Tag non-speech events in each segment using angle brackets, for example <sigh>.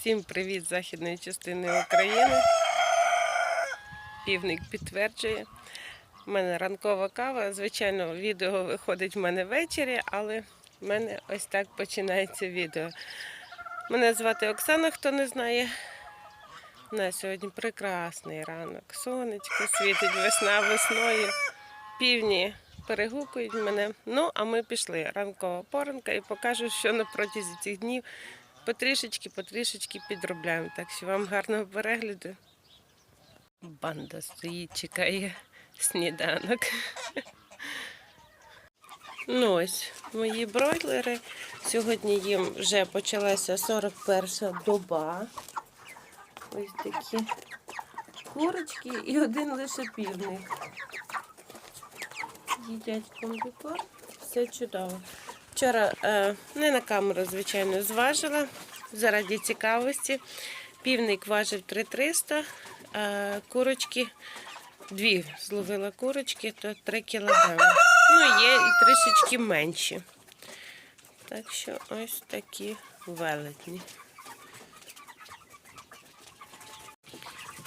Всім привіт з західної частини України. Півник підтверджує. У мене ранкова кава. Звичайно, відео виходить в мене ввечері, але в мене ось так починається відео. Мене звати Оксана, хто не знає. У нас сьогодні прекрасний ранок. Сонечко світить, весна весною. Півні перегукують мене. Ну, а ми пішли. Ранкова поранка і покажу, що на протязі цих днів потрішечки, потрішечки підробляємо. Так що вам гарного перегляду. Банда стоїть, чекає сніданок. Ну ось, мої бройлери. Сьогодні їм вже почалася 41 доба. Ось такі курочки і один лише півник. Їдять комбікорм. Все чудово. Вчора е, не на камеру, звичайно, зважила заради цікавості. Півник важив 3300, а курочки дві зловила курочки, то 3 кілограми. Ну, є і трішечки менші. Так що ось такі велетні.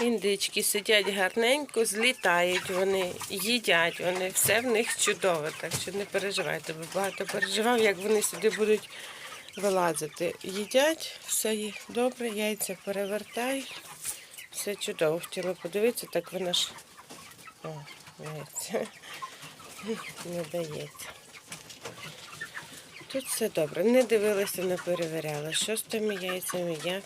Індички сидять гарненько, злітають вони, їдять вони, все в них чудово, так що не переживайте, бо багато переживав, як вони сюди будуть вилазити. Їдять, все добре, яйця перевертають, все чудово. Хотіла подивитися, так вона ж О, яйця. <laughs> не дається. Тут все добре. Не дивилася, не перевіряла, що з тими яйцями, як.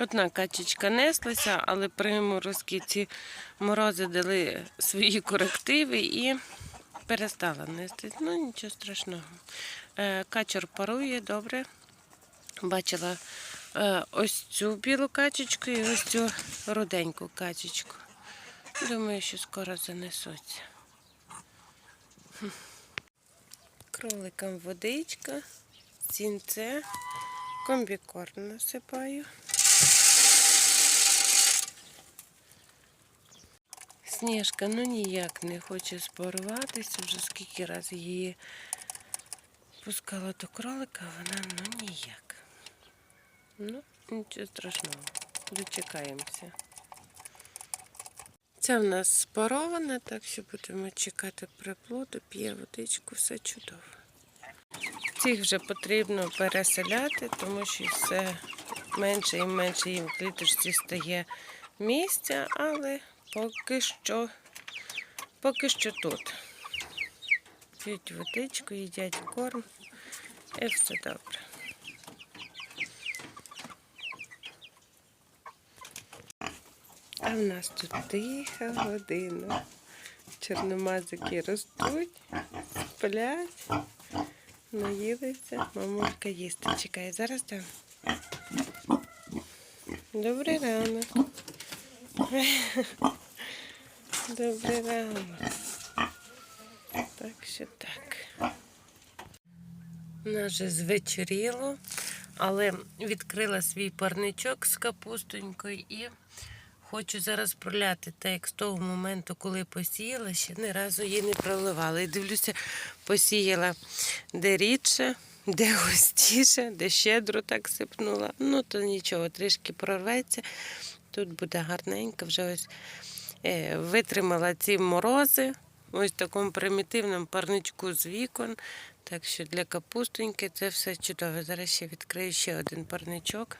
Одна качечка неслася, але при морозки ці морози дали свої корективи і перестала нести. Ну, нічого страшного. Е, Качор парує добре. Бачила е, ось цю білу качечку і ось цю руденьку качечку. Думаю, що скоро занесуться. Кроликам водичка, сінце, комбікорм насипаю. Сніжка ну ніяк не хоче спорватися, вже скільки разів її пускала до кролика, вона ну ніяк. Ну, нічого страшного, дочекаємося. Це в нас спарована, так що будемо чекати приплоду, п'є водичку, все чудово. Цих вже потрібно переселяти, тому що все менше і менше їм в кліточці стає місця, але поки що, поки що тут. П'ють водичку, їдять корм і все добре. А в нас тут тиха година. Чорномазики ростуть, сплять, наїлися. Мамулька їсти чекає. Зараз там. Добрий ранок. Добрий ранок. Так що так. Вже звечоріло, але відкрила свій парничок з капустонькою і хочу зараз проляти. Так як з того моменту, коли посіяла, ще ні разу її не проливала. І дивлюся, посіяла де рідше, де густіше, де щедро так сипнула. Ну, то нічого, трішки прорветься. Тут буде гарненько, вже ось витримала ці морози. Ось в такому примітивному парничку з вікон. Так що для капустоньки це все чудово. Зараз ще відкрию ще один парничок.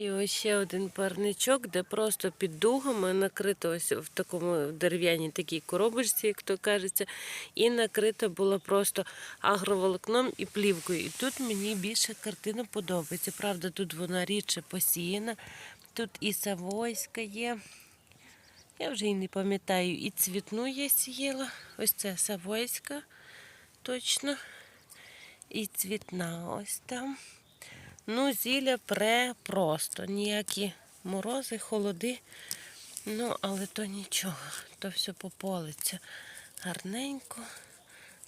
І ось ще один парничок, де просто під дугами накрито ось в такому дерев'яній такій коробочці, як то кажеться, і накрито було просто агроволокном і плівкою. І тут мені більше картина подобається. Правда, тут вона рідше посіяна, тут і савойська є. Я вже і не пам'ятаю, і цвітну я сіяла. Ось це савойська точно. І цвітна ось там. Ну, зілля пре. Ніякі морози, холоди. Ну, але то нічого, то все пополиться гарненько.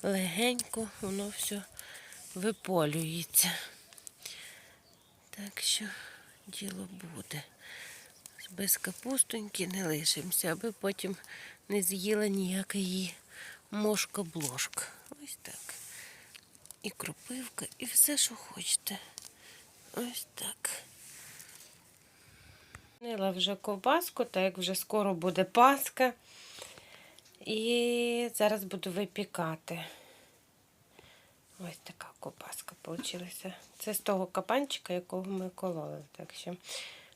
легенько воно все виполюється. Так що діло буде. Без капустоньки не лишимося, аби потім не з'їла ніяка її мошка-блошка. Ось так. І кропивка, і все, що хочете. Ось так. Нила вже ковбаску, так як вже скоро буде Пасха. І зараз буду випікати. Ось така ковбаска вийшла. Це з того кабанчика, якого ми кололи. Так що,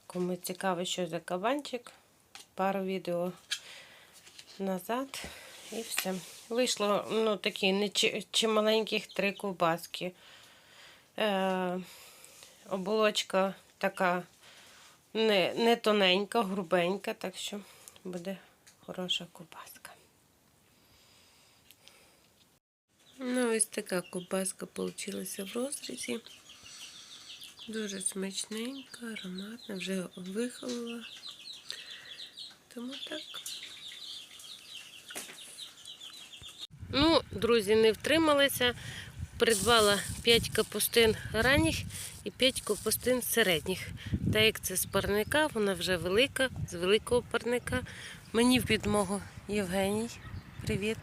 кому цікаво, що за кабанчик, пару відео назад і все. Вийшло ну, такі не чи, маленьких три ковбаски. Е, оболочка така не, не тоненька, грубенька, так що буде хороша ковбаска. Ну, ось така ковбаска вийшла в розрізі. Дуже смачненька, ароматна, вже вихолола. Тому так. Ну, друзі, не втрималися. Придбала 5 капустин ранніх і 5 капустин середніх. Та як це з парника, вона вже велика, з великого парника. Мені в підмогу Євгеній. Привіт.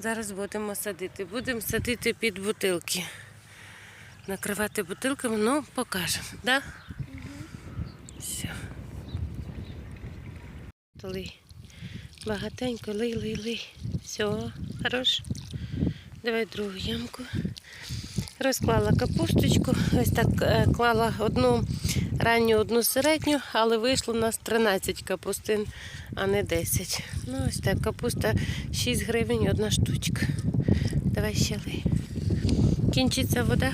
Зараз будемо садити. Будемо садити під бутилки. Накривати бутилками, ну, покажемо, да? Все. Лий. Багатенько, лий, лий, лий. Все, хорош. Давай другу ямку. Розклала капусточку. Ось так е, клала одну ранню, одну середню, але вийшло у нас 13 капустин, а не 10. Ну, ось так, капуста 6 гривень одна штучка. Давай ще лий. Кінчиться вода,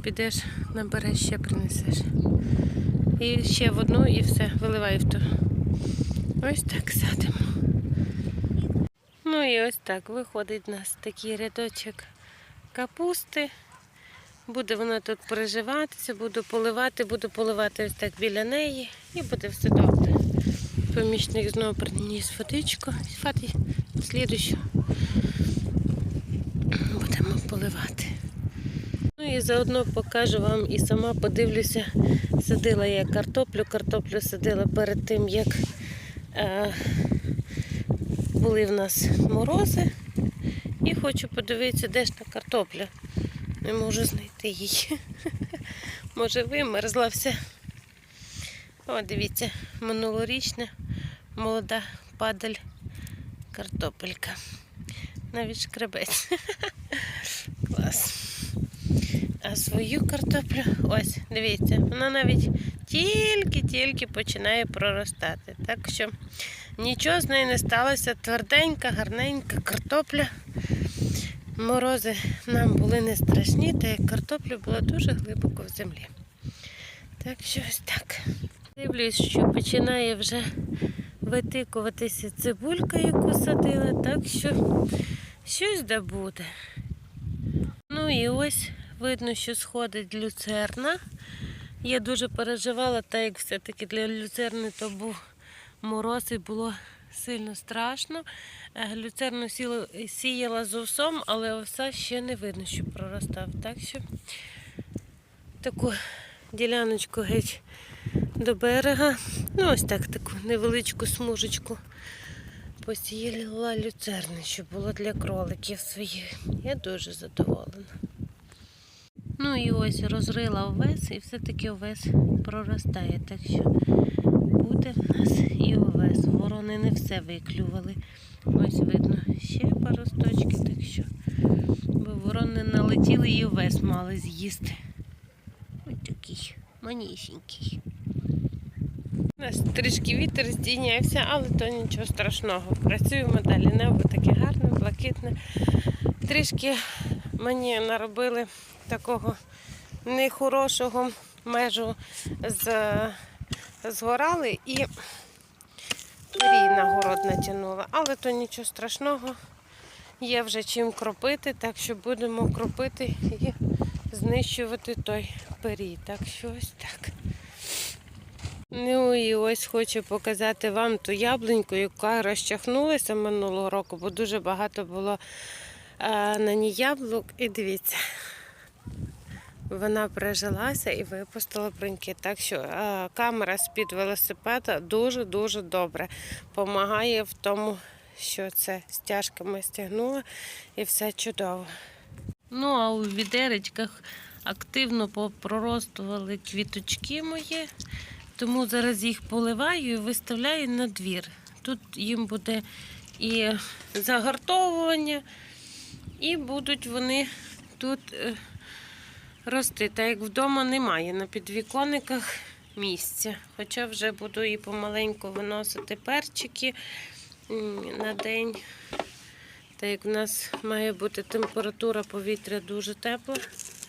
підеш, набереш, ще принесеш. І ще в одну і все, виливай в ту. Ось так садимо. Ну і ось так виходить у нас такий рядочок капусти. Буде вона тут переживатися, буду поливати, буду поливати ось так біля неї і буде все добре. Помічник знову приніс водичку. Фати, слідущу будемо поливати. Ну і заодно покажу вам і сама подивлюся, садила я картоплю. Картоплю садила перед тим, як е, були в нас морози. І хочу подивитися, де ж та картопля. Не можу знайти її. <laughs> Може вимерзла вся. О, дивіться, минулорічна молода падаль картопелька. Навіть шкребець. <laughs> Клас. А свою картоплю, ось, дивіться, вона навіть тільки-тільки починає проростати. Так що нічого з нею не сталося. Тверденька, гарненька картопля. Морози нам були не страшні, та як картопля була дуже глибоко в землі. Так що ось так. Дивлюсь, що починає вже витикуватися цибулька, яку садила, так що щось да буде. Ну і ось видно, що сходить люцерна. Я дуже переживала, так як все-таки для люцерни то був мороз і було сильно страшно. Е, Люцерну сіяла з овсом, але овса ще не видно, що проростав. Так що таку діляночку геть до берега. Ну, ось так таку невеличку смужечку посіяла люцерни, щоб було для кроликів своїх. Я дуже задоволена. Ну і ось розрила овес, і все-таки овес проростає. Так що буде в нас і овес. Ворони не все виклювали. Ось видно ще паросточки, так що. Бо ворони налетіли і овес мали з'їсти. Ось такий манісінький. У нас трішки вітер здійнявся, але то нічого страшного. Працюємо далі. Небо таке гарне, блакитне. Трішки мені наробили такого нехорошого межу з, згорали і рій на город натягнула. Але то нічого страшного. Є вже чим кропити, так що будемо кропити і знищувати той перій. Так що ось так. Ну і ось хочу показати вам ту яблуньку, яка розчахнулася минулого року, бо дуже багато було на ній яблук. І дивіться, вона прижилася і випустила бруньки. Так що камера з-під велосипеда дуже-дуже добре. Помагає в тому, що це стяжками стягнула і все чудово. Ну, а у відеречках активно попроростували квіточки мої, тому зараз їх поливаю і виставляю на двір. Тут їм буде і загартовування, і будуть вони тут е, рости. Так як вдома немає на підвіконниках місця. Хоча вже буду і помаленьку виносити перчики на день. Так як в нас має бути температура повітря дуже тепла.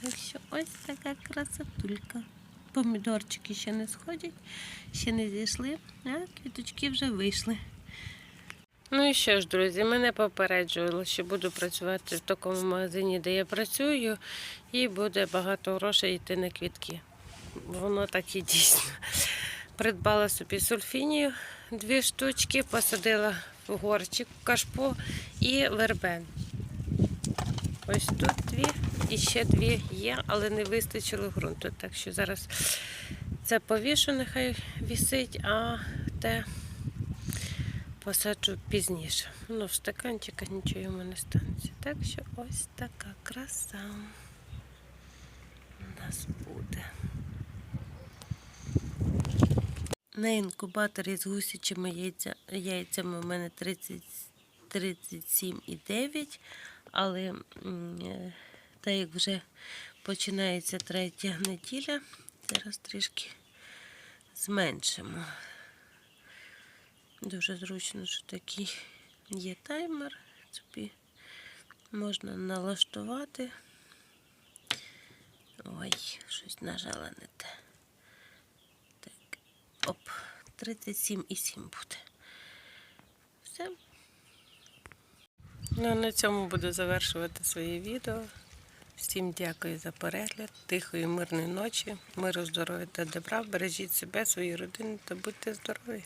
Так що ось така красотулька. Помідорчики ще не сходять, ще не зійшли, а квіточки вже вийшли. Ну і що ж, друзі, мене попереджували, що буду працювати в такому магазині, де я працюю, і буде багато грошей йти на квітки. Воно так і дійсно. Придбала собі сульфінію дві штучки, посадила в горчик, кашпо і вербен. Ось тут дві і ще дві є, але не вистачило ґрунту. Так що зараз це повішу, нехай вісить, а те посаджу пізніше. Ну, в стаканчиках нічого йому не станеться. Так що ось така краса у нас буде. На інкубаторі з гусячими яйця, яйцями у мене 30, 37,9, але е, так як вже починається третя неділя, зараз трішки зменшимо. Дуже зручно, що такий є таймер. Собі можна налаштувати. Ой, щось нажала не те. Так, оп, 37,7 буде. Все. Ну, на цьому буду завершувати своє відео. Всім дякую за перегляд, тихої, мирної ночі, миру, здоров'я та добра. Бережіть себе, свої родини та будьте здорові!